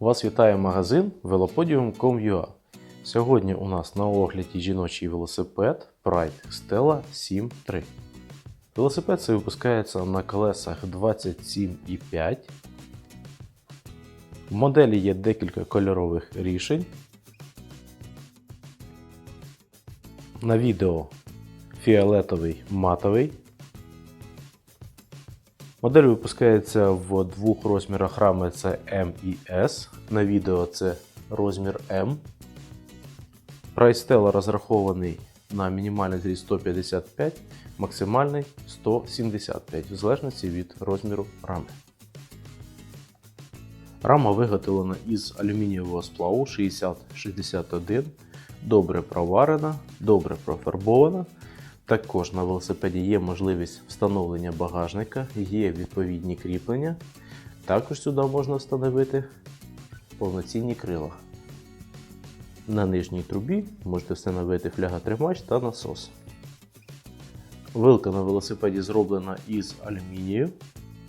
Вас вітає магазин velopodium.com.ua. Сьогодні у нас на огляді жіночий велосипед Pride Stella 7.3. Велосипед цей випускається на колесах 27,5. В моделі є декілька кольорових рішень. На відео фіолетовий матовий. Модель випускається в двох розмірах рами це M і S. На відео це розмір M. Прайс Stella розрахований на мінімальний зріст 155, максимальний 175, в залежності від розміру рами. Рама виготовлена із алюмінієвого сплаву 6061, добре проварена, добре профарбована. Також на велосипеді є можливість встановлення багажника, є відповідні кріплення. Також сюди можна встановити повноцінні крила. На нижній трубі можете встановити фляготримач та насос. Вилка на велосипеді зроблена із алюмінію.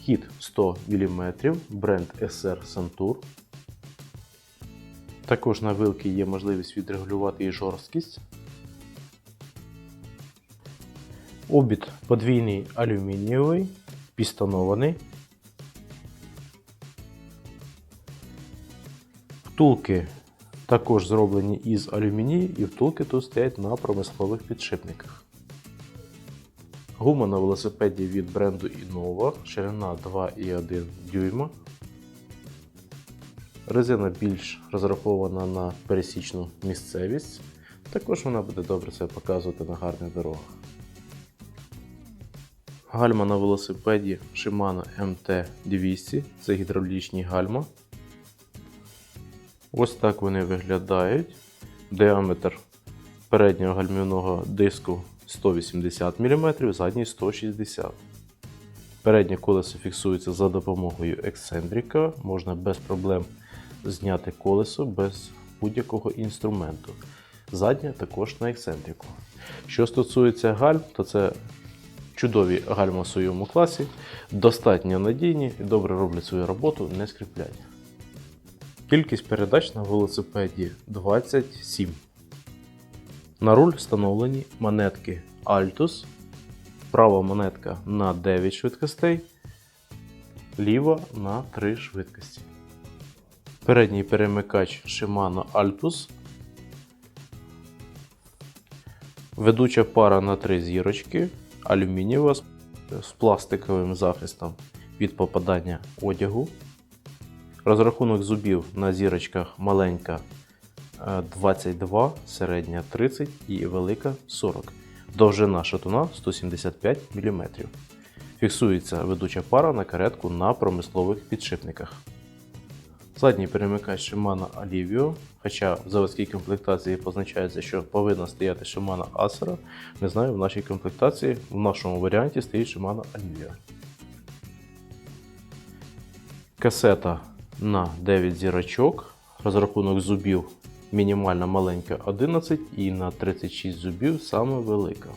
Хід 100 мм, бренд SR Santur. Також на вилки є можливість відрегулювати і жорсткість. Обід подвійний алюмінієвий, пістонований. Втулки також зроблені із алюмінію і втулки тут стоять на промислових підшипниках. Гума на велосипеді від бренду Innova, ширина 2,1 дюйма. Резина більш розрахована на пересічну місцевість. Також вона буде добре себе показувати на гарних дорогах. Гальма на велосипеді Shimano MT200 це гідравлічні гальма. Ось так вони виглядають. Діаметр переднього гальмівного диску 180 мм, задній 160 Переднє колесо фіксується за допомогою ексцентрика. Можна без проблем зняти колесо без будь-якого інструменту. Заднє також на ексцентрику. Що стосується гальм, то це чудові гальма в своєму класі, достатньо надійні і добре роблять свою роботу, не скріплять. Кількість передач на велосипеді 27. На руль встановлені монетки Altus. Права монетка на 9 швидкостей, ліва на 3 швидкості. Передній перемикач Shimano Altus. Ведуча пара на 3 зірочки, алюмінієва з пластиковим захистом від попадання одягу. Розрахунок зубів на зірочках маленька е, 22, середня 30 і велика 40. Довжина шатуна 175 мм. Фіксується ведуча пара на каретку на промислових підшипниках. Задній перемикач Shimano Alivio, хоча в заводській комплектації позначається, що повинна стояти Shimano Acera, не знаю, в нашій комплектації, в нашому варіанті стоїть Shimano Alivio. Касета на 9 зірочок, розрахунок зубів мінімальна маленька 11 і на 36 зубів саме велика.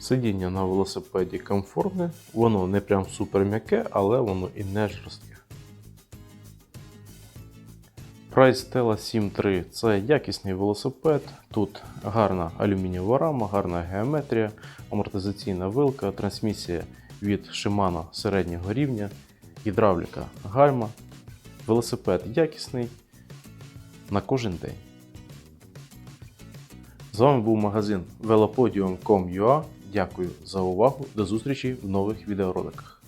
Сидіння на велосипеді комфортне, воно не прям супер м'яке, але воно і не жорстке. Price Stella 7.3 це якісний велосипед. Тут гарна алюмінієва рама, гарна геометрія, амортизаційна вилка, трансмісія від Shimano середнього рівня, гідравліка гальма. Велосипед якісний на кожен день. З вами був магазин velopodium.com.ua. Дякую за увагу. До зустрічі в нових відеороликах.